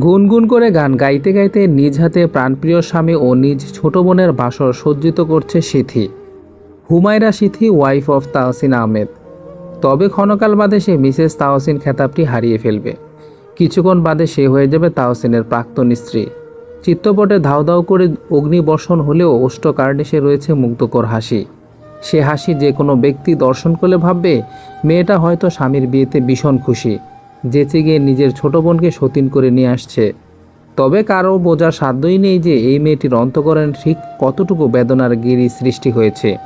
গুনগুন করে গান গাইতে গাইতে নিজ হাতে প্রাণপ্রিয় স্বামী ও নিজ ছোট বোনের বাসর সজ্জিত করছে সিথি। Humayra Sithi wife of Tahsin Ahmed. তবে ক্ষণকাল বাদে সে মিসেস তাহসিন খেতাবটি হারিয়ে ফেলবে। কিছুক্ষণ বাদে সে হয়ে যাবে তাহসিনের প্রাক্তন স্ত্রী। চিত্তপটে ধাও ধাও করে অগ্নিবর্ষণ হলেও ওষ্ঠকার্নিশে রয়েছে মুগ্ধকর হাসি। সে হাসি যে কোনো ব্যক্তি দর্শন করলে ভাববে, মেয়েটা হয়তো স্বামীর বিয়েতে ভীষণ খুশি। যেচে গিয়ে নিজের ছোট বোনকে সতীন করে নিয়ে আসছে। তবে কারও বোঝার সাধ্যই নেই যে এই মেয়েটির অন্তকরণ ঠিক কতটুকু বেদনার গিরি সৃষ্টি হয়েছে।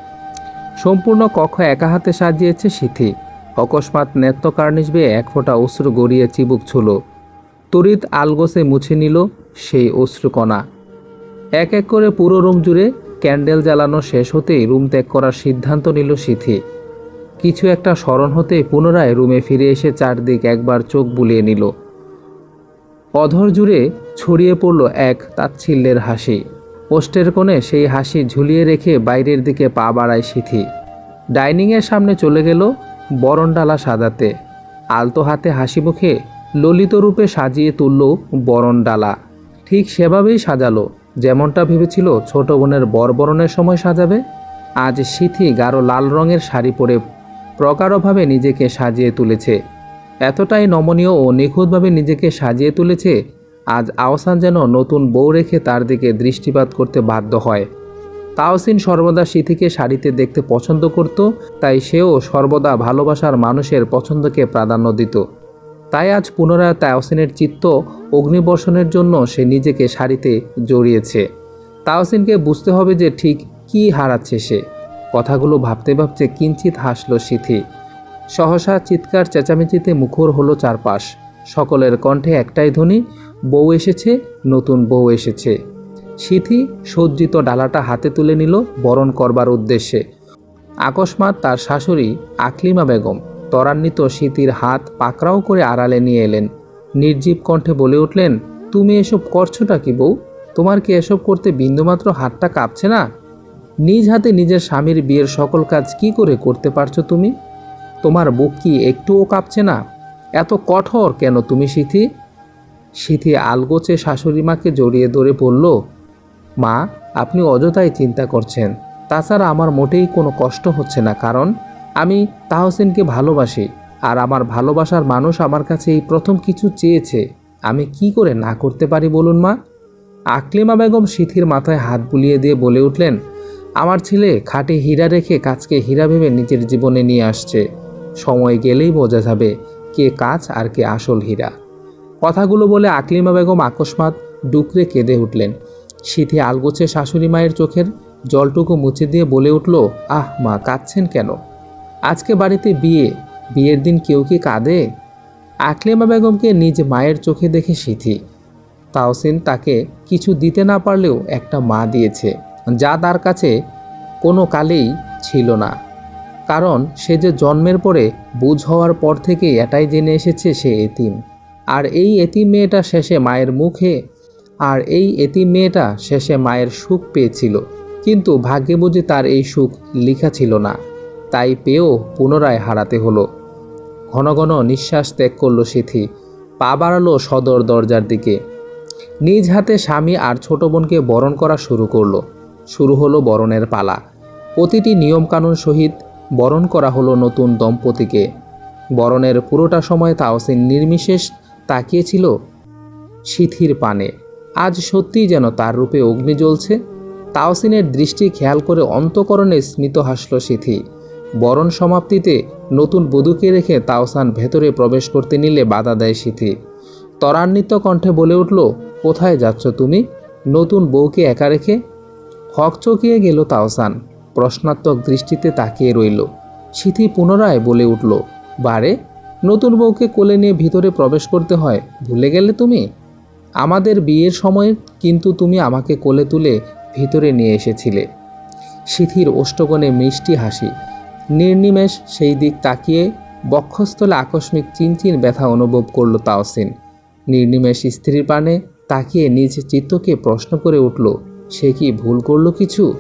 সম্পূর্ণ কক্ষ একা হাতে সাজিয়েছে সিথি। অকস্মাৎ নেত্য কার্নিশ বেয়ে এক ফোঁটা অশ্রু গড়িয়ে চিবুক ছুল। তড়িৎ আলগোসে মুছে নিল সেই অশ্রুকণা। এক এক করে পুরো রুম জুড়ে ক্যান্ডেল জ্বালানো শেষ হতেই রুম ত্যাগ করার সিদ্ধান্ত নিল সিথি। কিছু একটা স্মরণ হতে পুনরায় রুমে ফিরে এসে চারদিক একবার চোখ বুলিয়ে নিল। অধর জুড়ে ছড়িয়ে পড়ল এক তাচ্ছিল্যের হাসি। পোস্টের কোণে সেই হাসি ঝুলিয়ে রেখে বাইরের দিকে পা বাড়ায় সিথি। ডাইনিংয়ের সামনে চলে গেল বরণডালা সাজাতে। আলতো হাতে হাসি মুখে ললিত রূপে সাজিয়ে তুলল বরণডালা। ঠিক সেভাবেই সাজালো, যেমনটা ভেবেছিল ছোট বোনের বরবরণের সময় সাজাবে। আজ সিথি গাঢ় লাল রঙের শাড়ি পরে প্রকারভাবে নিজেকে সাজিয়ে তুলেছে। এতটাই নমনীয় ও নিখুঁতভাবে নিজেকে সাজিয়ে তুলেছে, আজ আওসান যেন নতুন বউ রেখে তার দিকে দৃষ্টিপাত করতে বাধ্য হয়। তাওসিন সর্বদা সিথিকে শাড়িতে দেখতে পছন্দ করত, তাই সেও সর্বদা ভালোবাসার মানুষের পছন্দকে প্রাধান্য দিত। তাই আজ পুনরায় তাওসিনের চিত্ত অগ্নিবর্ষণের জন্য সে নিজেকে শাড়িতে জড়িয়েছে। তাওসিনকে বুঝতে হবে যে ঠিক কি হারাচ্ছে সে। কথাগুলো ভাবতে ভাবতে কিঞ্চিত হাসল সিথি। সহসা চিৎকার চেঁচামেচিতে মুখর হলো চারপাশ। সকলের কণ্ঠে একটাই ধ্বনি, বউ এসেছে, নতুন বউ এসেছে। সিথি সজ্জিত ডালাটা হাতে তুলে নিল বরণ করবার উদ্দেশ্যে। আকস্মাৎ তার শাশুড়ি আকলিমা বেগম ত্বরান্বিত সিথির হাত পাকড়াও করে আড়ালে নিয়ে এলেন। নির্জীব কণ্ঠে বলে উঠলেন, তুমি এসব করছোটা কি বউ? তোমার কি এসব করতে বিন্দুমাত্র হাতটা কাঁপছে না? নিজ হাতে নিজের স্বামীর বিয়ের সকল কাজ কি করে করতে পারছ তুমি? তোমার বুক কি একটুও কাঁপছে না? এত কঠোর কেন তুমি, সিথি? সিথি আলগোচে শাশুড়ি মাকে জড়িয়ে ধরে বলল, মা, আপনি অযথাই চিন্তা করছেন। তাছাড়া আমার মোটেই কোনো কষ্ট হচ্ছে না, কারণ আমি তাহসেনকে ভালোবাসি, আর আমার ভালোবাসার মানুষ আমার কাছে এই প্রথম কিছু চেয়েছে। আমি কি করে না করতে পারি বলুন মা? আকলিমা বেগম সিথির মাথায় হাত বুলিয়ে দিয়ে বলে উঠলেন আমার ছেলে খাটে হীরা রেখে কাজকে হীরা ভেবে নিজের জীবনে নিয়ে আসছে। সময় গেলেই বোঝা যাবে কে কাজ আর কে আসল হীরা। কথাগুলো বলে আকলিমা বেগম আকস্মাৎ ডুকরে কেঁদে উঠলেন। সিথি আলগোছে শাশুড়ি মায়ের চোখের জলটুকু মুছে দিয়ে বলে উঠল, আহ মা, কাঁদছেন কেন? আজকে বাড়িতে বিয়ে, বিয়ের দিন কেউ কি কাঁদে? আকলিমা বেগমকে নিজ মায়ের চোখে দেখে সিথি। তাওসিন তাকে কিছু দিতে না পারলেও একটা মা দিয়েছে। যা তার কাছে কোনো কালেই ছিল না। কারণ সে যে জন্মের পরে বুঝ হওয়ার পর থেকে এটাই জেনে এসেছে সে এতিম। আর এই এতিম মেয়েটা শেষে মায়ের মুখে, আর এই এতিম মেয়েটা শেষে মায়ের সুখ পেয়েছিল। কিন্তু ভাগ্যে বুঝি তার এই সুখ লেখা ছিল না। তাই পেয়েও পুনরায় হারাতে হলো। ঘন ঘন নিঃশ্বাস ত্যাগ করল সিথি। পা বাড়ালো সদর দরজার দিকে। নিজ হাতে স্বামী আর ছোট বোনকে বরণ করা শুরু করল। শুরু হলো বরণের পালা। প্রতিটি নিয়মকানুন সহিত বরণ করা হলো নতুন দম্পতিকে। বরণের পুরোটা সময় তাওসিন নির্বিশেষ তাকিয়েছিল সিথির পানে। আজ সত্যিই যেন তার রূপে অগ্নি জ্বলছে। তাওসিনের দৃষ্টি খেয়াল করে অন্তকরণে স্মিত হাসল সিথি। বরণ সমাপ্তিতে নতুন বধূকে রেখে তাওসান ভেতরে প্রবেশ করতে নিলে বাধা দেয় সিথি। ত্বরান্বিত কণ্ঠে বলে উঠল, কোথায় যাচ্ছ তুমি? নতুন বউকে একা রেখে হকচকিয়ে গেল তাওসান। প্রশ্নাত্মক দৃষ্টিতে তাকিয়ে রইল। সিথি পুনরায় বলে উঠল, বারে, নতুন বউকে কোলে নিয়ে ভিতরে প্রবেশ করতে হয়, ভুলে গেলে তুমি? আমাদের বিয়ের সময় কিন্তু তুমি আমাকে কোলে তুলে ভিতরে নিয়ে এসেছিলে। সিথির ওষ্ঠগণে মিষ্টি হাসি। নির্নিমেষ সেই দিক তাকিয়ে বক্ষস্থলে আকস্মিক চিনচিন ব্যথা অনুভব করল তাওসিন। নির্নিমেষ স্ত্রীর পানে তাকিয়ে নিজ চিত্তকে প্রশ্ন করে উঠল সে কি ভুল করল কিছু?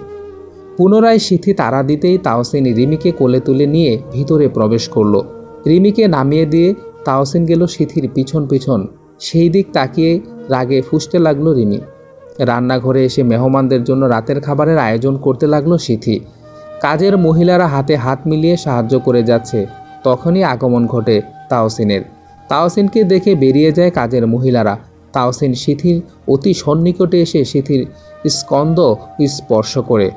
পুনরায় সিথি তারা দিতেই তাওসিন রিমিকে কোলে তুলে নিয়ে ভিতরে প্রবেশ করল। রিমিকে নামিয়ে দিয়ে তাওসিন গেল সিথির পিছন পিছন। সেই দিক তাকিয়ে রাগে ফুসতে লাগল রিমি। রান্নাঘরে এসে মেহমানদের জন্য রাতের খাবারের আয়োজন করতে লাগল সিথি। কাজের মহিলারা হাতে হাত মিলিয়ে সাহায্য করে যাচ্ছে। তখনই আগমন ঘটে তাওসিনের। তাওসিনকে দেখে বেরিয়ে যায় কাজের মহিলারা। তাওসিন সিথির অতি সন্নিকটে এসে সিথির স্কন্দ স্পর্শ করে।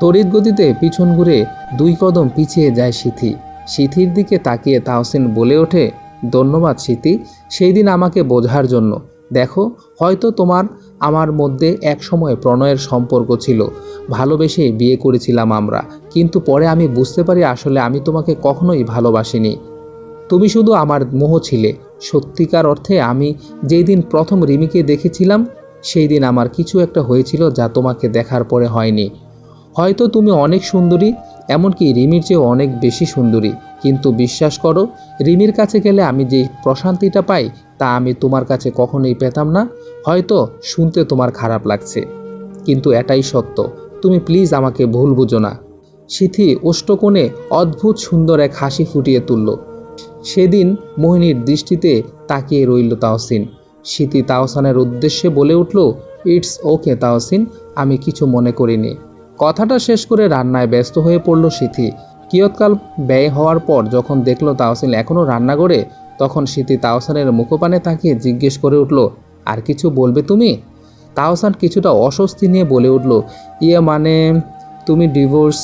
তড়িৎ গতিতে পিছন ঘুরে দুই কদম পিছিয়ে যায় সিথি। সিথির দিকে তাকিয়ে তাহসিন বলে ওঠে, ধন্যবাদ সিথি, সেই দিন আমাকে বোঝার জন্য। দেখো, হয়তো তোমার, আমার মধ্যে এক সময় প্রণয়ের সম্পর্ক ছিল। ভালোবেসে বিয়ে করেছিলাম আমরা। কিন্তু পরে আমি বুঝতে পারি আসলে আমি তোমাকে কখনোই ভালোবাসিনি। তুমি শুধু আমার মোহ ছিলে। সত্যিকার অর্থে আমি যেই দিন প্রথম রিমিকে দেখেছিলাম সেই দিন আমার কিছু একটা হয়েছিল যা তোমাকে দেখার পরে হয়নি। হয়তো তুমি অনেক সুন্দরী, এমনকি রিমির চেয়েও অনেক বেশি সুন্দরী। কিন্তু বিশ্বাস করো, রিমির কাছে গেলে আমি যেই প্রশান্তিটা পাই, তা আমি তোমার কাছে কখনোই পেতাম না। হয়তো শুনতে তোমার খারাপ লাগছে। কিন্তু এটাই সত্য। তুমি প্লিজ আমাকে ভুল বুঝো না। সিথি অষ্টকোণে অদ্ভুত সুন্দর এক হাসি ফুটিয়ে তুলল। সেদিন মোহিনীর দৃষ্টিতে তাকিয়ে রইল তাওসিন। সিথি তাওসানের উদ্দেশ্যে বলে উঠল, ইটস ওকে তাওসিন, আমি কিছু মনে করিনি। কথাটা শেষ করে রান্নায় ব্যস্ত হয়ে পড়ল সিথি কিয়ৎকাল ব্যয় হওয়ার পর যখন দেখল তাওসিন এখনও রান্না করে তখন সিথি তাওসানের মুখপানে তাকিয়ে জিজ্ঞেস করে উঠল, আর কিছু বলবে তুমি? তাওসান কিছুটা অস্বস্তি নিয়ে বলে উঠল ইয়ে মানে তুমি ডিভোর্স?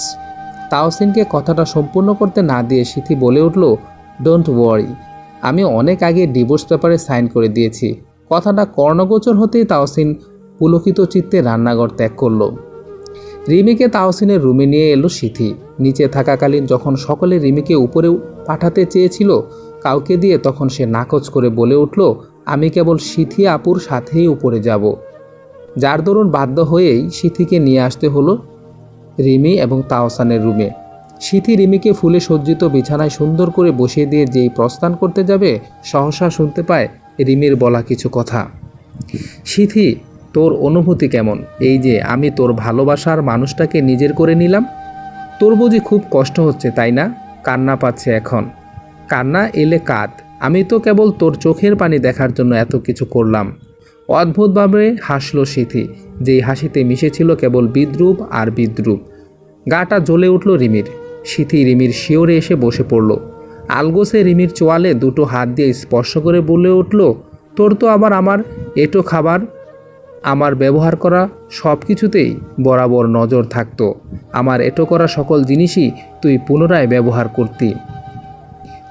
তাওসিনকে কথাটা সম্পূর্ণ করতে না দিয়ে সিথি বলে উঠল, ডোন্ট ওয়ারি। আমি অনেক আগে ডিভোর্স পেপারে সাইন করে দিয়েছি। কথাটা কর্ণগোচর হতেই তাওসিন পুলকিত চিত্তে রান্নাঘর ত্যাগ করল। রিমিকে তাওসিনের রুমে নিয়ে এলো সিথি। নিচে থাকাকালীন যখন সকলে রিমিকে উপরে পাঠাতে চেয়েছিল, কাউকে দিয়ে তখন সে নাকচ করে বলে উঠল, আমি কেবল সিথি আপুর সাথেই উপরে যাব। যার দরুন বাধ্য হয়েই সিথিকে নিয়ে আসতে হলো রিমি এবং তাওসানের রুমে। সিথি রিমিকে ফুলে সজ্জিত বিছানায় সুন্দর করে বসিয়ে দিয়ে যেই প্রস্থান করতে যাবে, সহসা শুনতে পায় রিমির বলা কিছু কথা। সিথি, তোর অনুভূতি কেমন? এই যে, আমি তোর ভালোবাসার মানুষটাকে নিজের করে নিলাম। তোর বুঝি খুব কষ্ট হচ্ছে, তাই না? কান্না পাচ্ছে এখন। কান্না এলে কাঁদ। আমি তো কেবল তোর চোখের পানি দেখার জন্য এত কিছু করলাম। অদ্ভুতভাবে হাসল সিথি, যেই হাসিতে মিশেছিল কেবল বিদ্রুপ আর বিদ্রুপ। গাটা জ্বলে উঠল রিমির। সিথি রিমির শিওরে এসে বসে পড়ল। আলগোসে রিমির চোয়ালে দুটো হাত দিয়ে স্পর্শ করে বলে উঠল, তোর তো আবার আমার এটো খাবার, আমার ব্যবহার করা সব কিছুতেই বরাবর নজর থাকতো। আমার এটো করা সকল জিনিসই তুই পুনরায় ব্যবহার করতি,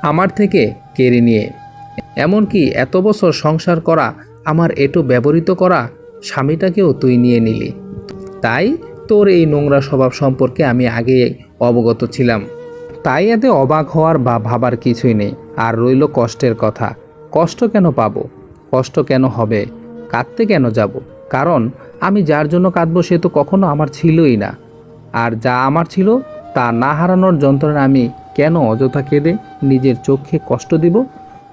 আমার থেকে কেড়ে নিয়ে। এমনকি এত বছর সংসার করা, আমার এটো ব্যবহৃত করা স্বামীটাকেও তুই নিয়ে নিলি। তাই তোর এই নোংরা স্বভাব সম্পর্কে আমি আগে অবগত ছিলাম। তাই এতে অবাক হওয়ার বা ভাবার কিছুই নেই। আর রইল কষ্টের কথা। কষ্ট কেন পাবো? কষ্ট কেন হবে? কাঁদতে কেন যাব? কারণ আমি যার জন্য কাঁদবো সে তো কখনো আমার ছিলই না। আর যা আমার ছিল, তা না হারানোর যন্ত্রণা আমি কেন অযথা কেঁদে নিজের চোখে কষ্ট দিব?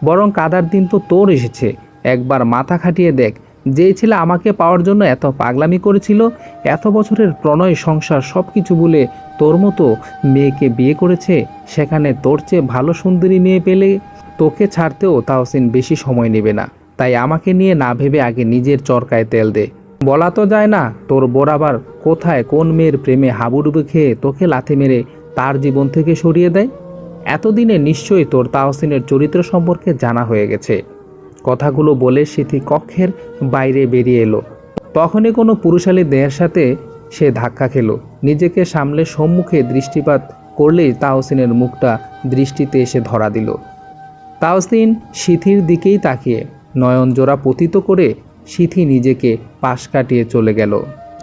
বরং কাদার দিন তো তোর এসেছে। একবার মাথা খাটিয়ে দেখ যেই ছেলে আমাকে পাওয়ার জন্য এত পাগলামি করেছিল, এত বছরের প্রণয়, সংসার সব কিছু বলে তোর মতো মেয়েকে বিয়ে করেছে, সেখানে তোর চেয়ে ভালো সুন্দরী মেয়ে পেলে তোকে ছাড়তেও তাহসিন বেশি সময় নেবে না। তাই আমাকে নিয়ে না ভেবে আগে নিজের চরকায় তেল দে। বলা তো যায় না, তোর বরাবর কোথায় কোন মেয়ের প্রেমে হাবুডুবু খেয়ে তোকে লাথি মেরে তার জীবন থেকে সরিয়ে দেয়? এতদিনে নিশ্চয়ই তোর তাহসিনের চরিত্র সম্পর্কে জানা হয়ে গেছে। কথাগুলো বলে সিথি কক্ষের বাইরে বেরিয়ে এলো। তখনই কোনো পুরুষালী দেহের সাথে সে ধাক্কা খেলো। নিজেকে সামলে সম্মুখে দৃষ্টিপাত করলেই তাহসিনের মুখটা দৃষ্টিতে এসে ধরা দিল। তাওসিন সিথির দিকেই তাকিয়ে, নয়ন জোড়া পতিত করে সিথি নিজেকে পাশ কাটিয়ে চলে গেল।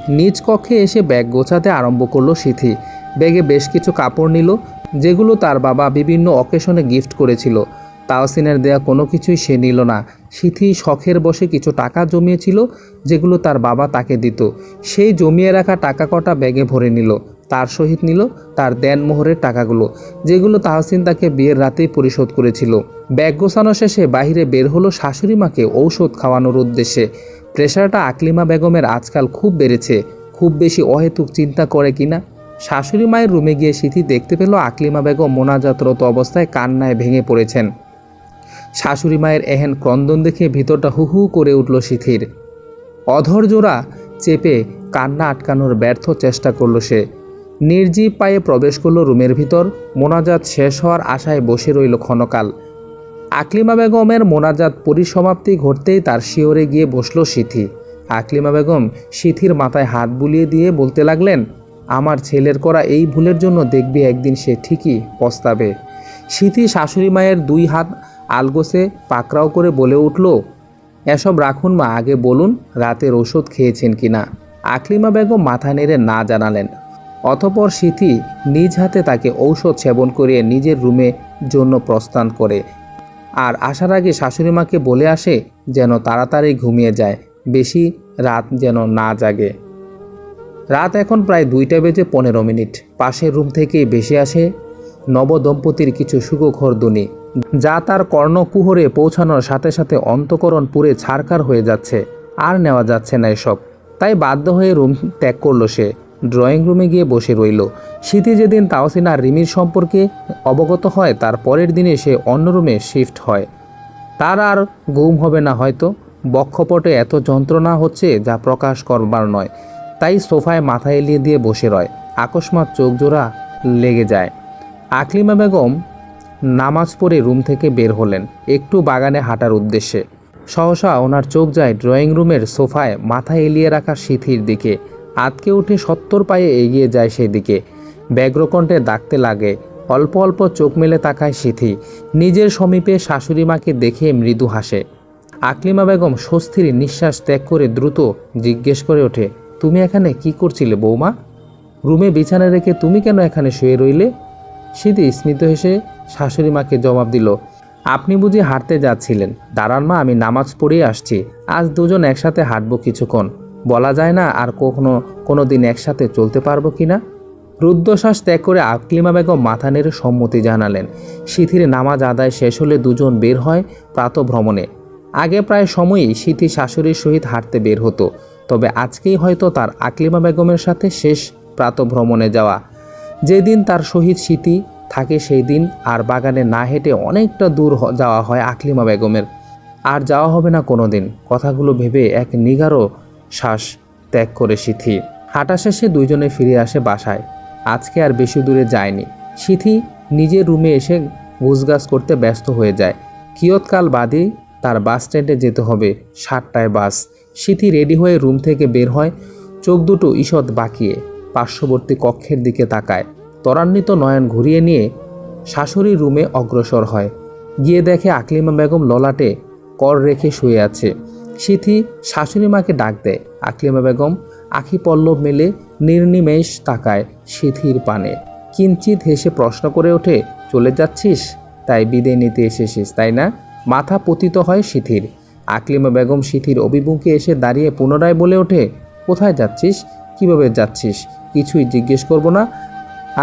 নিজ কক্ষে এসে ব্যাগ গোছাতে আরম্ভ করল সিথি। ব্যাগে বেশ কিছু কাপড় নিল, যেগুলো তার বাবা বিভিন্ন অকেশনে গিফট করেছিল। তাওসিনের দেয়া কোনো কিছুই সে নিল না। সিথি শখের বসে কিছু টাকা জমিয়েছিল, যেগুলো তার বাবা তাকে দিত। সেই জমিয়ে রাখা টাকা কটা ব্যাগে ভরে নিল। তার সহিত নিল তার দেন মোহরের টাকাগুলো, যেগুলো তাহসিন তাকে বিয়ের রাতেই পরিশোধ করেছিল। ব্যাগ গোছানো শেষে বাইরে বের হলো শাশুড়ি মাকে ঔষধ খাওয়ানোর উদ্দেশ্যে। প্রেশারটা আকলিমা বেগমের আজকাল খুব বেড়েছে। খুব বেশি অহেতুক চিন্তা করে কিনা শাশুড়ি মায়ের রুমে গিয়ে সিথি দেখতে পেল আকলিমা বেগম মোনাজাতরত অবস্থায় কান্নায় ভেঙে পড়েছেন। শাশুড়ি মায়ের এহেন ক্রন্দন দেখে ভিতরটা হু হু করে উঠল সিথির অধৈর্যরা চেপে কান্না আটকানোর ব্যর্থ চেষ্টা করল সে। নির্জীব পায়ে প্রবেশ করল রুমের ভিতর, মোনাজাত শেষ হওয়ার আশায় বসে রইল ক্ষণকাল। আকলিমা বেগমের মোনাজাত পরিসমাপ্তি ঘটতেই তার শিওরে গিয়ে বসল সিথি আকলিমা বেগম সিথির মাথায় হাত বুলিয়ে দিয়ে বলতে লাগলেন, আমার ছেলের করা এই ভুলের জন্য দেখবি একদিন সে ঠিকই পস্তাবে। সিথি শাশুড়ি মায়ের দুই হাত আলগোসে পাকড়াও করে বলে উঠল, এসব রাখুন মা, আগে বলুন রাতের ওষুধ খেয়েছেন কিনা আকলিমা বেগম মাথা নেড়ে না জানালেন। অতপর সিথি নিজ হাতে তাকে ঔষধ সেবন করিয়ে নিজের রুমে জন্য প্রস্থান করে। আর আসার আগে শাশুড়ি মাকে বলে আসে যেন তাড়াতাড়ি ঘুমিয়ে যায়, বেশি রাত যেন না জাগে। রাত এখন প্রায় দুইটা বেজে পনেরো মিনিট। পাশের রুম থেকেই ভেসে আসে নবদম্পতির কিছু সুখখর ধ্বনি। যা তার কর্ণকুহরে পৌঁছানোর সাথে সাথে অন্তকরণ পুরে ছারকার হয়ে যাচ্ছে। আর নেওয়া যাচ্ছে না এসব। তাই বাধ্য হয়ে রুম ত্যাগ করল সে। ড্রয়িং রুমে গিয়ে বসে রইল। স্মৃতি যেদিন তাওসিন রিমির সম্পর্কে অবগত হয়, তার পরের দিনে সে অন্য রুমে শিফট হয়। তার আর ঘুম হবে না হয়তো। বক্ষপটে এত যন্ত্রণা হচ্ছে যা প্রকাশ করবার নয়। তাই সোফায় মাথা এলিয়ে দিয়ে বসে রয়। আকস্মাৎ চোখ জোড়া লেগে যায়। আকলিমা বেগম নামাজ পড়ে রুম থেকে বের হলেন, একটু বাগানে হাঁটার উদ্দেশ্যে। সহসা ওনার চোখ যায় ড্রয়িং রুমের সোফায় মাথা এলিয়ে রাখা সিথির দিকে। আতকে উঠে সত্তর পায়ে এগিয়ে যায় সেদিকে। ব্যগ্রকণ্ঠে ডাকতে লাগে, অল্প অল্প চোখ মেলে তাকায় সিথি। নিজের সমীপে শাশুড়ি মাকে দেখে মৃদু হাসে। আকলিমা বেগম স্বস্তির নিঃশ্বাস ত্যাগ করে দ্রুত জিজ্ঞেস করে ওঠে, তুমি এখানে কি করছিলে বৌমা? রুমে বিছানা রেখে তুমি কেন এখানে শুয়ে রইলে? সিদি স্মিত হেসে শাশুড়ি মাকে জবাব দিল, আপনি বুঝি হাঁটতে যাচ্ছিলেন। দাঁড়ান মা, আমি নামাজ পড়েই আসছি। আজ দুজন একসাথে হাঁটবো কিছুক্ষণ। বলা যায় না আর কখনো কোনো দিন একসাথে চলতে পারব কি না? রুদ্ধশ্বাস ত্যাগ করে আকলিমা বেগম মাথা নেড়ে সম্মতি জানালেন। সিথির নামাজ আদায় শেষ হলে দুজন বের হয় প্রাতভ্রমণে। আগে প্রায় সময়ই সিথি শাশুড়ির সহিত হাঁটতে বের হতো। তবে আজকেই হয়তো তার আকলিমা বেগমের সাথে শেষ প্রাতভ্রমণে যাওয়া যেদিন তার সহিত স্মৃতি থাকে সেই দিন আর বাগানে না হেঁটে অনেকটা দূর যাওয়া হয় আকলিমা বেগমের। আর যাওয়া হবে না কোনো দিন কথাগুলো ভেবে এক নিগারও শ্বাস ত্যাগ করে সিথি। হাঁটা শেষে দুইজনে ফিরে আসে বাসায়। আজকে আর বেশি দূরে যায়নি। সিথি নিজের রুমে এসে গুছগাছ করতে ব্যস্ত হয়ে যায়। কিয়ৎকাল বাদেই তার বাস স্ট্যান্ডে যেতে হবে, সাতটায় বাস। সিথি রেডি হয়ে রুম থেকে বের হয়। চোখ দুটো ঈষৎ বাঁকিয়ে। পার্শ্ববর্তী কক্ষের দিকে তাকায়। ত্বরান্বিত নয়ন ঘুরিয়ে নিয়ে শাশুড়ির রুমে অগ্রসর হয়। গিয়ে দেখে আকলিমা বেগম ললাটে কর রেখে শুয়ে আছে। সিথি শাশুড়ি মাকে ডাক দেয়। আকলিমা বেগম আখি পল্লব মেলে নির্নিমেষ তাকায় সিথির পানে। কিঞ্চিত হেসে প্রশ্ন করে ওঠে, চলে যাচ্ছিস? তাই বিদায় নিতে এসেছিস, তাই না? মাথা পতিত হয় সিথির। আকলিমা বেগম সিথির অভিমুখে এসে দাঁড়িয়ে পুনরায় বলে ওঠে, কোথায় যাচ্ছিস? কীভাবে যাচ্ছিস? কিছুই জিজ্ঞেস করব না।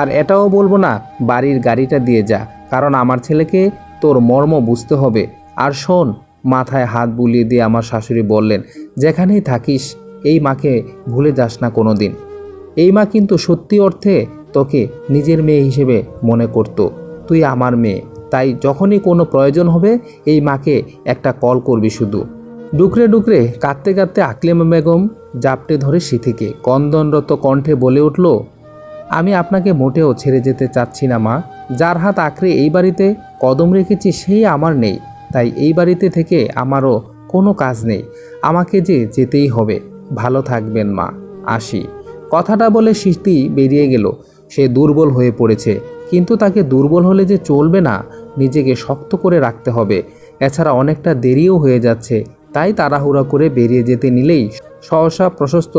আর এটাও বলব না, বাড়ির গাড়িটা দিয়ে যা, কারণ আমার ছেলেকে তোর মর্ম বুঝতে হবে। আর শোন, মাথায় হাত বুলিয়ে দিয়ে আমার শাশুড়ি বললেন, যেখানেই থাকিস, এই মাকে ভুলে যাস না কোনো দিন এই মা কিন্তু সত্যি অর্থে তোকে নিজের মেয়ে হিসেবে মনে করত। তুই আমার মেয়ে, তাই যখনই কোনো প্রয়োজন হবে, এই মাকে একটা কল করবি শুধু। ডুকরে ডুকরে কাঁদতে কাঁদতে আকলিমা বেগম জাপটে ধরে সিথিকে, কন্দনরত কণ্ঠে বলে উঠল, আমি আপনাকে মোটেও ছেড়ে যেতে চাচ্ছি না, মা। যার হাত আঁকড়ে এই বাড়িতে কদম রেখেছি সেই আমার নেই। তাই এই বাড়িতে থেকে আমারও কোনো কাজ নেই। আমাকে যে যেতেই হবে। ভালো থাকবেন, মা। আসি। কথাটা বলে স্মৃতি বেরিয়ে গেল। সে দুর্বল হয়ে পড়েছে। কিন্তু তাকে দুর্বল হলে যে চলবে না, নিজেকে শক্ত করে রাখতে হবে। এছাড়া অনেকটা দেরিও হয়ে যাচ্ছে। তাই তাড়াহুড়া করে বেরিয়ে যেতে নিলেই সহসা প্রশস্ত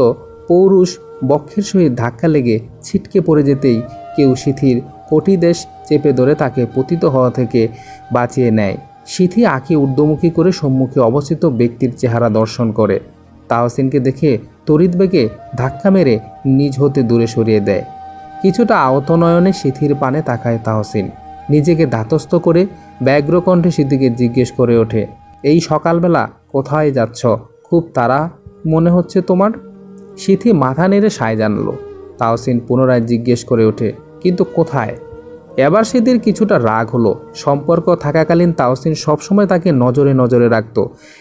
পৌরুষ বক্ষের সহিত ধাক্কা লেগে ছিটকে পড়ে যেতেই কেউ সিথির কটিদেশ চেপে ধরে তাকে পতিত হওয়া থেকে বাঁচিয়ে নেয়। সিথি আঁকি ঊর্ধ্বমুখী করে সম্মুখে অবস্থিত ব্যক্তির চেহারা দর্শন করে। তাহসিনকে দেখে তড়িৎ বেগে ধাক্কা মেরে নিজ হতে দূরে সরিয়ে দেয়। কিছুটা আহত নয়নে সিথির পানে তাকায় তাহসিন। নিজেকে ধাতস্থ করে ব্যগ্রকণ্ঠে সিদ্দিকে জিজ্ঞেস করে ওঠে এই সকালবেলা কোথায় যাচ্ছ? খুব তারা মনে হচ্ছে তোমার। সিথি মাথা নেড়ে সায় জানলো। তাওসিন পুনরায় জিজ্ঞেস করে ওঠে, কিন্তু কোথায়? এবার সেদিন কিছুটা রাগ হলো। সম্পর্ক থাকাকালীন তাওসিন সবসময় তাকে নজরে নজরে রাখত।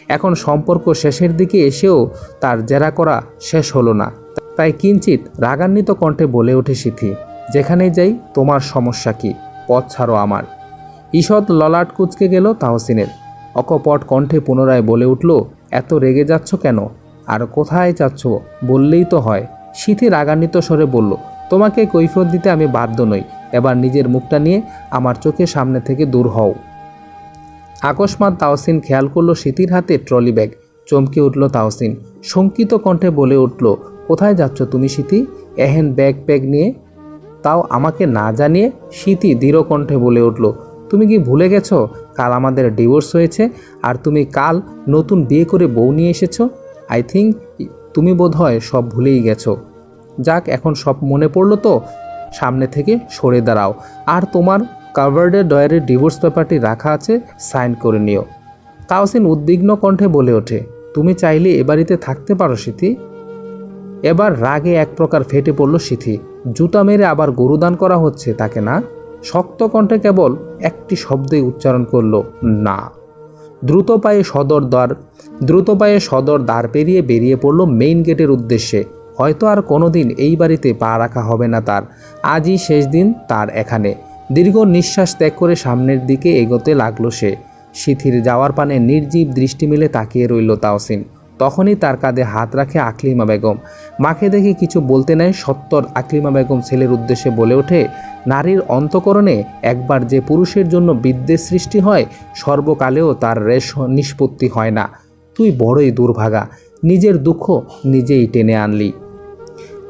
এখন সম্পর্ক শেষের দিকে এসেও তার জেরা করা শেষ হলো না। তাই কিঞ্চিত রাগান্বিত কণ্ঠে বলে ওঠে সিথি, যেখানেই যাই, তোমার সমস্যা কি? পথ ছাড়ো আমার। ঈষৎ ললাট কুচকে গেল তাহসিনের অকপট কণ্ঠে পুনরায় বলে উঠল, এত রেগে যাচ্ছ কেন? আর কোথায় যাচ্ছ? বললেই তো হয়। সিথি রাগান্বিত স্বরে বলল, তোমাকে কৈফত দিতে আমি বাধ্য নই। এবার নিজের মুখটা নিয়ে আমার চোখের সামনে থেকে দূর হও। আকস্মাত তাওসিন খেয়াল করল সিথির হাতে ট্রলি ব্যাগ। চমকে উঠল তাওসিন। শঙ্কিত কণ্ঠে বলে উঠল, কোথায় যাচ্ছ তুমি সিথি? এহেন ব্যাগ প্যাগ নিয়ে? তাও আমাকে না জানিয়ে সিথি দৃঢ় কণ্ঠে বলে উঠল, তুমি কি ভুলে গেছো? কাল আমাদের ডিভোর্স হয়েছে, আর তুমি কাল নতুন বিয়ে করে বউ নিয়ে এসেছ। আই থিঙ্ক তুমি বোধহয় সব ভুলেই গেছো। যাক, এখন সব মনে পড়ল তো? সামনে থেকে সরে দাঁড়াও। আর তোমার কাভার্ডের ডয়ারের ডিভোর্স পেপারটি রাখা আছে সাইন করে নিও। তাওসিন উদ্বিগ্ন কণ্ঠে বলে ওঠে, তুমি চাইলে এ বাড়িতে থাকতে পারো, সিথি। এবার রাগে এক প্রকার ফেটে পড়ল সিথি। জুতা মেরে আবার গরুদান করা হচ্ছে তাকে না? শক্ত কণ্ঠে কেবল একটি শব্দই উচ্চারণ করল, না। দ্রুত পায়ে সদর দ্বার, দ্রুত পায়ে সদর দ্বার পেরিয়ে বেরিয়ে পড়ল মেইন গেটের উদ্দেশ্যে। হয়তো আর কোনোদিন এই বাড়িতে পা রাখা হবে না তার। আজই শেষ দিন তার এখানে। দীর্ঘ নিঃশ্বাস ত্যাগ করে সামনের দিকে এগোতে লাগল সে। সিথির যাওয়ার পানে নির্জীব দৃষ্টি মিলে তাকিয়ে রইল তাওসিন। তখনই তার কাঁধে হাত রাখে আকলিমা বেগম। মাকে দেখে কিছু বলতে নেয় সত্তর আকলিমা বেগম ছেলের উদ্দেশ্যে বলে ওঠে নারীর অন্তকরণে একবার যে পুরুষের জন্য বিদ্বেষ সৃষ্টি হয়, সর্বকালেও তার রেশ নিষ্পত্তি হয় না। তুই বড়ই দুর্ভাগা, নিজের দুঃখ নিজেই টেনে আনলি।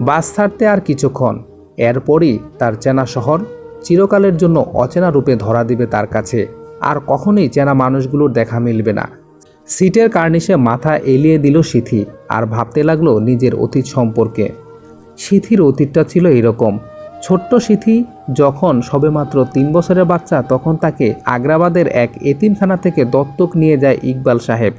বাস ছাড়তে আর কিছুক্ষণ, এরপরই তার চেনা শহর চিরকালের জন্য অচেনা রূপে ধরা দিবে তার কাছে। আর কখনোই চেনা মানুষগুলোর দেখা মিলবে না। সিটের কার্নিশে মাথা এলিয়ে দিল সিথি, আর ভাবতে লাগল নিজের অতীত সম্পর্কে। সিথির অতীতটা ছিল এরকম ছোট্ট সিথি যখন সবেমাত্র তিন বছরের বাচ্চা, তখন তাকে আগ্রাবাদের এক এতিমখানা থেকে দত্তক নিয়ে যায় ইকবাল সাহেব।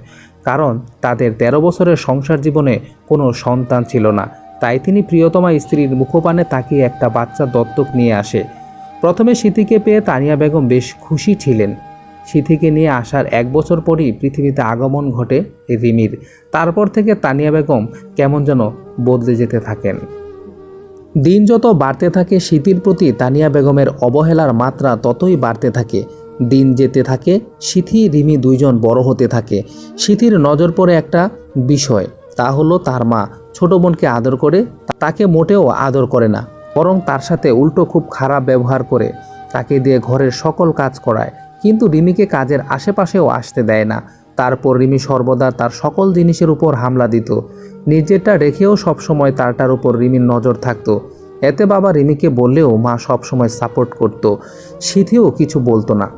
কারণ তাদের ১৩ বছরের সংসার জীবনে কোনো সন্তান ছিল না। তাই তিনি প্রিয়তমা স্ত্রীর মুখপানে তাকিয়ে একটা বাচ্চা দত্তক নিয়ে আসে। প্রথমে সিথিকে পেয়ে তানিয়া বেগম বেশ খুশি ছিলেন। সিথিকে নিয়ে আসার এক বছর পরই পৃথিবীতে আগমন ঘটে রিমির। তারপর থেকে তানিয়া বেগম কেমন যেন বদলে যেতে থাকেন। দিন যত বাড়তে থাকে শীতির প্রতি তানিয়া বেগমের অবহেলার মাত্রা ততই বাড়তে থাকে। দিন যেতে থাকে, সিথি রিমি দুইজন বড় হতে থাকে। সিথির নজর পড়ে একটা বিষয়, তা হলো তার মা। ছোট বোনকে আদর করে, তাকে মোটেও আদর করে না, বরং তার সাথে উল্টো খুব খারাপ ব্যবহার করে। তাকে দিয়ে ঘরের সকল কাজ করায়, কিন্তু রিমিকে কাজের আশেপাশেও আসতে দেয় না। তারপর রিমি সর্বদা তার সকল জিনিসের উপর হামলা দিত। নিজেরটা রেখেও সবসময় তারটার উপর রিমির নজর থাকতো। এতে বাবা রিমিকে বললেও মা সবসময় সাপোর্ট করত। সিথিও কিছু বলতো না।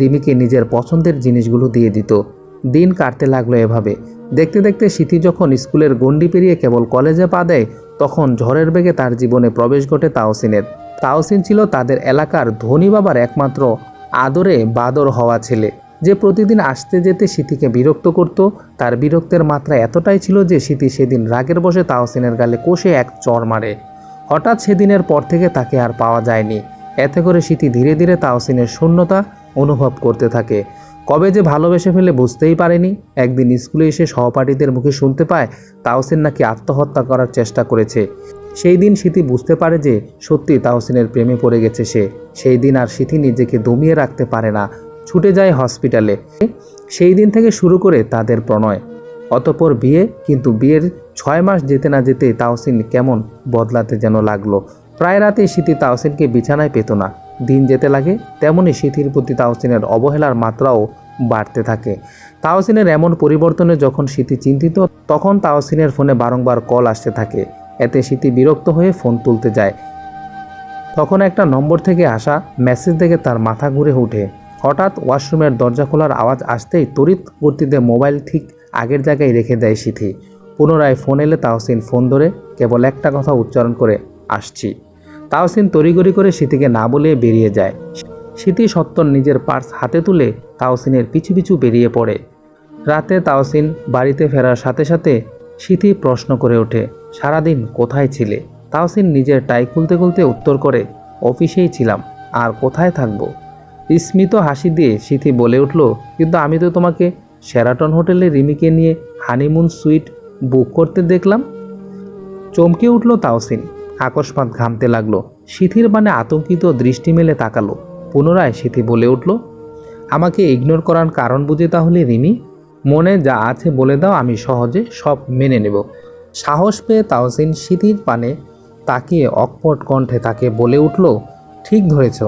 রিমিকে নিজের পছন্দের জিনিসগুলো দিয়ে দিত। দিন কাটতে লাগল এভাবে। দেখতে দেখতে সিথি যখন স্কুলের গণ্ডি পেরিয়ে কেবল কলেজে পা দেয়, তখন ঝড়ের বেগে তার জীবনে প্রবেশ ঘটে তাওসিনের। তাওসিন ছিল তাদের এলাকার ধনী বাবার একমাত্র আদরে বাদর হওয়া ছেলে। যে প্রতিদিন আসতে যেতে সিথিকে বিরক্ত করত, তার বিরক্তের মাত্রা এতটাই ছিল যে সিথি সেদিন রাগের বসে তাহসিনের গালে কষে এক চর মারে। হঠাৎ সেদিনের পর থেকে তাকে আর পাওয়া যায়নি। এতে করে সিথি ধীরে ধীরে তাহসিনের শূন্যতা অনুভব করতে থাকে। কবে যে ভালোবেসে ফেলে বুঝতেই পারেনি। একদিন স্কুলে এসে সহপাঠীদের মুখে শুনতে পায় তাহসিন নাকি আত্মহত্যা করার চেষ্টা করেছে। সেই দিন সিথি বুঝতে পারে যে সত্যি তাহসিনের প্রেমে পড়ে গেছে সে। সেই দিন আর সিথি নিজেকে দমিয়ে রাখতে পারে না। ছুটে যায় হসপিটালে। সেই দিন থেকে শুরু করে তাদের প্রণয়। অতপর বিয়ে, কিন্তু বিয়ের ছয় মাস যেতে না যেতে তাওসিন কেমন বদলাতে যেন লাগল। প্রায় রাতে সিথি তাওসিনকে বিছানায় পেত না। দিন যেতে লাগে তেমনই সিথির প্রতি তাওসিনের অবহেলার মাত্রাও বাড়তে থাকে। তাওসিনের এমন পরিবর্তনে যখন সিথি চিন্তিত, তখন তাওসিনের ফোনে বারংবার কল আসতে থাকে। এতে সিথি বিরক্ত হয়ে ফোন তুলতে যায়। তখন একটা নম্বর থেকে আসা মেসেজ দেখে তার মাথা ঘুরে ওঠে। হঠাৎ ওয়াশরুমের দরজা খোলার আওয়াজ আসতেই তড়িৎ গতিতে মোবাইল ঠিক আগের জায়গায় রেখে দেয় সিথি। পুনরায় ফোন এলে তাহসিন ফোন ধরে কেবল একটা কথা উচ্চারণ করে আসছি। তাওসিন তড়িগড়ি করে সিথিকে না বলে বেরিয়ে যায়। সিথি সত্তর নিজের পার্স হাতে তুলে তাওসিনের পিছু পিছু বেরিয়ে পড়ে। রাতে তাওসিন বাড়িতে ফেরার সাথে সাথে সিথি প্রশ্ন করে ওঠে, সারাদিন কোথায় ছিলে? তাওসিন নিজের টাই খুলতে খুলতে উত্তর করে, অফিসেই ছিলাম, আর কোথায় থাকব? স্মিত হাসি দিয়ে সিথি বলে উঠল, কিন্তু আমি তো তোমাকে শেরাটন হোটেলে রিমিকে নিয়ে হানিমুন সুইট বুক করতে দেখলাম। চমকে উঠল তাওসিন আকস্মাত ঘামতে লাগল। সিথির মানে আতঙ্কিত দৃষ্টি মেলে তাকালো। পুনরায় সিথি বলে উঠল, আমাকে ইগনোর করার কারণ বুঝে তাহলে রিমি? মনে যা আছে বলে দাও, আমি সহজে সব মেনে নেব। সাহস পেয়ে তাওসিন সিথির পানে তাকিয়ে অকপট কণ্ঠে তাকে বলে উঠল, ঠিক ধরেছ।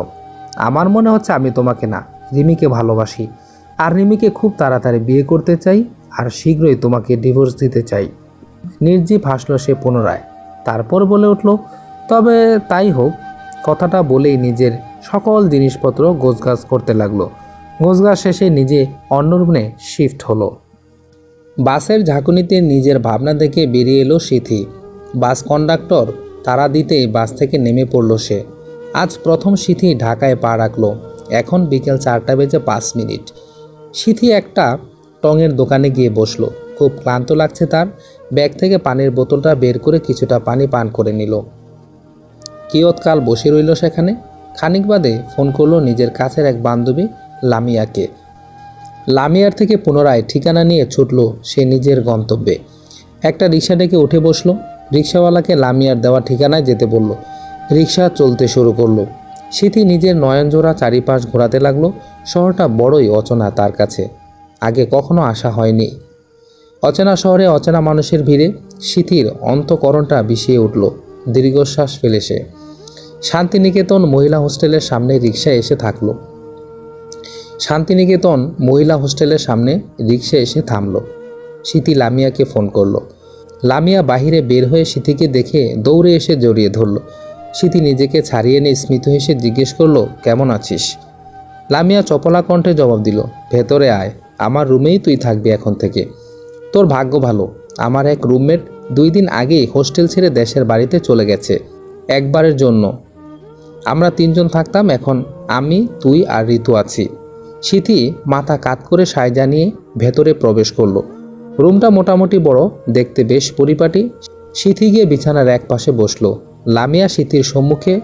আমার মনে হচ্ছে আমি তোমাকে না, রিমিকে ভালোবাসি। আর রিমিকে খুব তাড়াতাড়ি বিয়ে করতে চাই আর শীঘ্রই তোমাকে ডিভোর্স দিতে চাই। নির্জীব হাসল সে পুনরায়, তারপর বলে উঠল, তবে তাই হোক। কথাটা বলেই নিজের সকল জিনিসপত্র গোছগাছ করতে লাগল। গোছগাছ শেষে নিজে অন্য রুমে শিফট হলো। বাসের ঝাঁকুনিতে নিজের ভাবনা দেখে বেরিয়ে এলো সিথি। বাস কন্ডাক্টর তারা দিতে বাস থেকে নেমে পড়ল সে। আজ প্রথম সিথি ঢাকায় পা রাখল। এখন বিকেল চারটা বেজে পাঁচ মিনিট। সিথি একটা টঙের দোকানে গিয়ে বসল। খুব ক্লান্ত লাগছে তার। ব্যাগ থেকে পানির বোতলটা বের করে কিছুটা পানি পান করে নিল। কিয়ৎকাল বসে রইল সেখানে? খানিক বাদে ফোন করল নিজের কাছের এক বান্ধবী, লামিয়াকে। লামিয়ার থেকে পুনরায় ঠিকানা নিয়ে ছুটল সে নিজের গন্তব্যে। একটা রিক্সা ডেকে উঠে বসল। রিক্সাওয়ালাকে লামিয়ার দেওয়া ঠিকানায় যেতে বলল। রিক্সা চলতে শুরু করল। সিথি নিজের নয়নজোড়া চারিপাশ ঘোরাতে লাগল, শহরটা বড়ই অচেনা তার কাছে। আগে কখনো আসা হয়নি। অচেনা শহরে অচেনা মানুষের ভিড়ে সিথির অন্তকরণটা বিষিয়ে উঠল। দীর্ঘশ্বাস ফেলে সে। শান্তিনিকেতন মহিলা হোস্টেলের সামনে রিক্সায় এসে থাকল। শান্তিনিকেতন মহিলা হোস্টেলের সামনে রিক্সা এসে থামলো। সিথি লামিয়াকে ফোন করল। লামিয়া বাহিরে বের হয়ে সিথিকে দেখে দৌড়ে এসে জড়িয়ে ধরলো। সিথি নিজেকে ছাড়িয়ে নিয়ে স্মিত হেসে জিজ্ঞেস করল, কেমন আছিস? লামিয়া চপলা কণ্ঠে জবাব দিল, ভেতরে আয়, আমার রুমেই তুই থাকবি এখন থেকে। তোর ভাগ্য ভালো, আমার এক রুমমেট দুই দিন আগেই হোস্টেল ছেড়ে দেশের বাড়িতে চলে গেছে, একবারের জন্য। আমরা তিনজন থাকতাম, এখন আমি, তুই আর ঋতু আছি। সিথি মাথা কাত করে সায় জানিয়ে ভেতরে প্রবেশ করল। রুমটা মোটামুটি বড়, দেখতে বেশ পরিপাটি। সিথি গিয়ে বিছানার এক পাশে বসল। লামিয়া সিথির সম্মুখে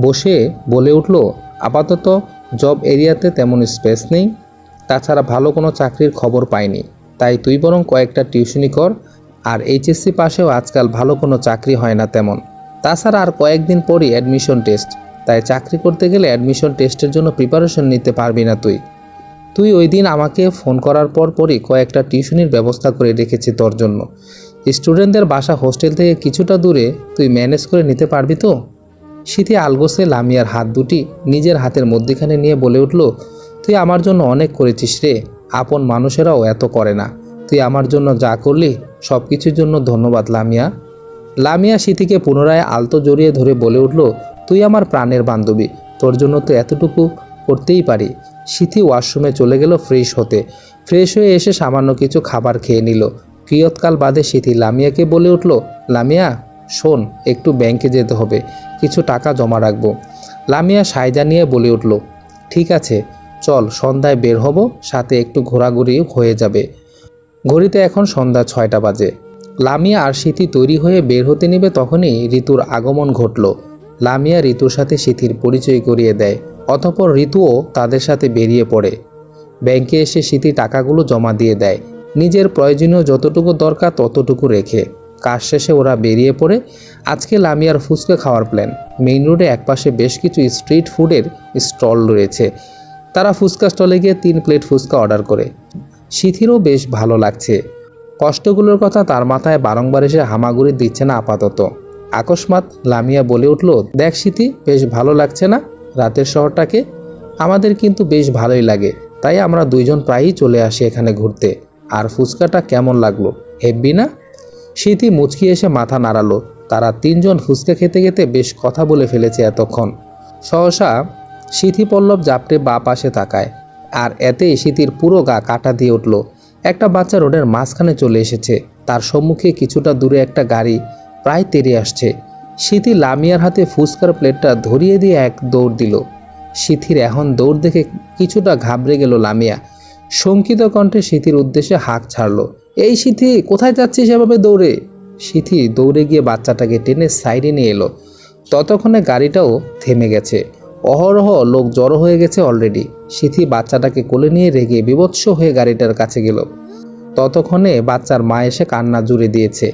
বসে বলে উঠল, আপাতত জব এরিয়াতে তেমন স্পেস নেই। তাছাড়া ভালো কোনো চাকরির খবর পাইনি। তাই তুই বরং কয়েকটা টিউশনি কর। আর এইচএসসি পাশেও আজকাল ভালো কোনো চাকরি হয় না তেমন। তাছাড়া আর কয়েকদিন পরই অ্যাডমিশন টেস্ট তাই চাকরি করতে গেলে অ্যাডমিশন টেস্টের জন্য প্রিপারেশন নিতে পারবি না তুই। তুই ওই দিন আমাকে ফোন করার পর পরই কয়েকটা টিউশনির ব্যবস্থা করে রেখেছি তোর জন্য। স্টুডেন্টদের বাসা হোস্টেল থেকে কিছুটা দূরে তুই ম্যানেজ করে নিতে পারবি তো? শীতে আলগোসে লামিয়ার হাত দুটি নিজের হাতের মধ্যিখানে নিয়ে বলে উঠল, তুই আমার জন্য অনেক করেছিস রে। আপন মানুষেরাও এত করে না। তুই আমার জন্য যা করলি সব কিছুর জন্য ধন্যবাদ লামিয়া। লামিয়া সিথিকে পুনরায় আলতো জড়িয়ে ধরে বলে উঠল, তুই আমার প্রাণের বান্ধবী। তোর জন্য তো এতটুকু করতেই পারি। সিথি ওয়াশরুমে চলে গেল ফ্রেশ হতে। ফ্রেশ হয়ে এসে সামান্য কিছু খাবার খেয়ে নিল। কিয়ৎকাল বাদে সিথি লামিয়াকে বলে উঠল, লামিয়া, শোন, একটু ব্যাংকে যেতে হবে, কিছু টাকা জমা রাখব। লামিয়া সায়জা নিয়ে বলে উঠল, ঠিক আছে, চল, সন্ধ্যায় বের হব, সাথে একটু ঘোরাঘুরি হয়ে যাবে। ঘড়িতে এখন সন্ধ্যা ছয়টা বাজে। লামিয়া আর সিথি তৈরি হয়ে বের হতে নেবে তখনই ঋতুর আগমন ঘটল। লামিয়া ঋতুর সাথে সিথির পরিচয় করিয়ে দেয়, অতপর ঋতুও তাদের সাথে বেরিয়ে পড়ে। ব্যাংকে এসে সিথি টাকাগুলো জমা দিয়ে দেয়। নিজের প্রয়োজনীয় যতটুকু দরকার ততটুকু রেখে। কাজ শেষে ওরা বেরিয়ে পড়ে আজকে লামিয়ার ফুচকা খাওয়ার প্ল্যান মেইন রোডে একপাশে বেশ কিছু স্ট্রিট ফুডের স্টল রয়েছে। তারা ফুচকা স্টলে গিয়ে তিন প্লেট ফুচকা অর্ডার করে। সিথিরও বেশ ভালো লাগছে। কষ্টগুলোর কথা তার মাথায় বারংবার এসে হামাগুড়ি দিচ্ছে না আপাতত। আকস্মাত লামিয়া বলে উঠল, দেখ সিথি, বেশ ভালো লাগছে না রাতের শহরটাকে? আমাদের কিন্তু বেশ ভালোই লাগে। তাই আমরা দুইজন প্রায়ই চলে আসি এখানে ঘুরতে। আর ফুচকাটা কেমন লাগল? হেব্বি না? সিথি মুচকি এসে মাথা নাড়ালো। তারা তিনজন ফুচকা খেতে খেতে বেশ কথা বলে ফেলেছে এতক্ষণ। সহসা সিথি পল্লব জাপটে বা পাশে তাকায় আর এতে সিথির পুরো গা কাটা দিয়ে উঠল। একটা বাচ্চা রোডের মাঝখানে চলে এসেছে। তার সম্মুখে কিছুটা দূরে একটা গাড়ি প্রায় তেরে আসছে। সিথি লামিয়ার হাতে ফুচকার প্লেটটা ধরিয়ে দিয়ে এক দৌড় দিল। সিথির এখন দৌড় দেখে কিছুটা ঘাবড়ে গেল লামিয়া। শঙ্কিত কণ্ঠে সিথির উদ্দেশ্যে হাঁক ছাড়লো, এই সিথি, কোথায় যাচ্ছিস এভাবে দৌড়ে? সিথি দৌড়ে গিয়ে বাচ্চাটাকে টেনে সাইডে নিয়ে এলো। ততক্ষণে গাড়িটাও থেমে গেছে। অহরহ লোক জড়ো হয়ে গেছে অলরেডি। সিথি বাচ্চাটাকে কোলে নিয়ে রেগে বিভৎস হয়ে গাড়িটার কাছে গেল। ততক্ষণে বাচ্চার মা এসে কান্না জুড়ে দিয়েছে।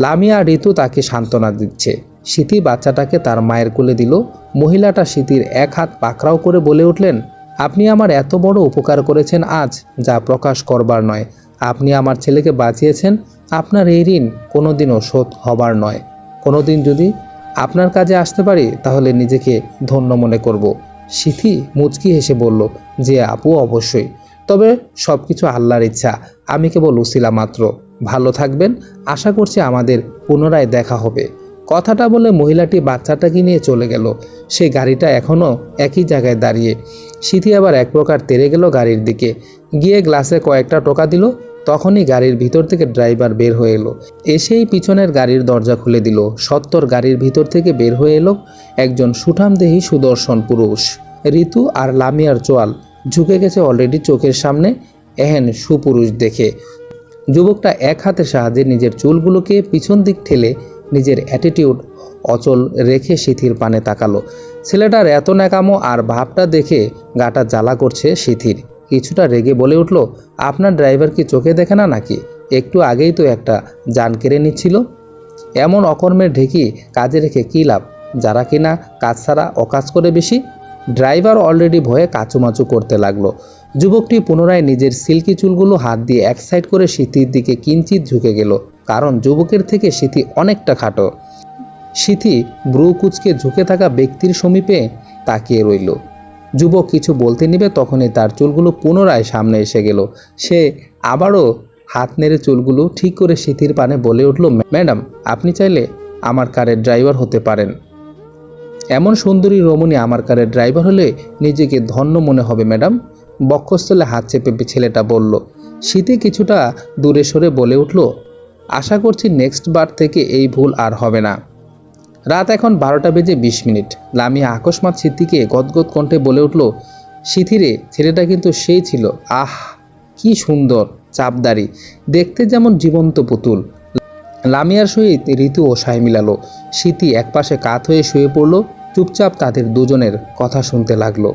লামিয়া ঋতু তাকে সান্ত্বনা দিচ্ছে। সিথি বাচ্চাটাকে তার মায়ের কোলে দিল। মহিলাটা সিথির এক হাত পাকড়াও করে বলে উঠলেন আপনি আমার এত বড় উপকার করেছেন আজ, যা প্রকাশ করবার নয়। আপনি আমার ছেলেকে বাঁচিয়েছেন, আপনার এই ঋণ কোনোদিনও শোধ হবার নয়। কোনোদিন যদি আপনার কাজে আসতে পারি, তাহলে নিজেকে ধন্য মনে করব। সিথি মুচকি হেসে বলল, যে আপু, অবশ্যই। তবে সব কিছু আল্লাহর ইচ্ছা। আমি কেবল উসিলা মাত্র। ভালো থাকবেন। আশা করছি আমাদের পুনরায় দেখা হবে। কথাটা বলে মহিলাটি বাচ্চাটাকে নিয়ে চলে গেল। সেই গাড়িটা এখনও একই জায়গায় দাঁড়িয়ে। সিথি আবার এক প্রকার তেরে গেল গাড়ির দিকে। গিয়ে গ্লাসে কয়েকটা টোকা দিল, তখনই গাড়ির ভিতর থেকে ড্রাইভার বের হয়ে এলো। এসেই পিছনের গাড়ির দরজা খুলে দিল। সত্তর গাড়ির ভিতর থেকে বের হয়ে এলো একজন সুঠামদেহী সুদর্শন পুরুষ। ঋতু আর লামিয়ার চোয়াল ঝুঁকে গেছে অলরেডি চোখের সামনে, এহেন সুপুরুষ দেখে। যুবকটা এক হাতে সাহায্যে নিজের চুলগুলোকে পিছন দিক ঠেলে নিজের অ্যাটিটিউড অচল রেখে সিথির পানে তাকালো। ছেলেটার এত ন্যাকামো আর ভাবটা দেখে গাটা জ্বালা করছে সিথির। কিছুটা রেগে বলে উঠল, আপনার ড্রাইভার কি চোখে দেখে না নাকি? একটু আগেই তো একটা যান কেড়ে নিচ্ছিল। এমন অকর্মের ঢেকি কাজে রেখে কী লাভ? যারা কিনা কাজ ছাড়া অকাজ করে বেশি? ড্রাইভার অলরেডি ভয়ে কাচুমাচু করতে লাগল। যুবকটি পুনরায় নিজের সিল্কি চুলগুলো হাত দিয়ে এক সাইড করে সিথির দিকে কিঞ্চিত ঝুঁকে গেল। কারণ যুবকের থেকে সিথি অনেকটা খাটো। সিথি ব্রু কুচকে ঝুঁকে থাকা ব্যক্তির সমীপে তাকিয়ে রইল। যুবক কিছু বলতে নিবে তখনই তার চুলগুলো পুনরায় সামনে এসে গেল। সে আবারও হাত নেড়ে চুলগুলো ঠিক করে সিথির পানে বলে উঠল, ম্যাডাম, আপনি চাইলে আমার কারের ড্রাইভার হতে পারেন। এমন সুন্দরী রমণী আমার কারের ড্রাইভার হলে নিজেকে ধন্য মনে হবে, ম্যাডাম। বক্ষস্থলে হাত চেপে ছেলেটা বলল। শীতে কিছুটা দূরে সরে বলে উঠল আশা করছি নেক্সট বার থেকে এই ভুল আর হবে না। রাত এখন বারোটা বেজে বিশ মিনিট। লামিয়া আকস্মাত সিদ্দিকে গদগদ কণ্ঠে বলে উঠল, সিথিরে, ছেলেটা কিন্তু সেই ছিল। আহ, কি সুন্দর চাপদারি দেখতে যেমন জীবন্ত পুতুল। লামিয়ার সহিত ঋতু ও সাই মিলালো। শীতি একপাশে কাত হয়ে শুয়ে পড়ল, চুপচাপ তাদের দুজনের কথা শুনতে লাগল।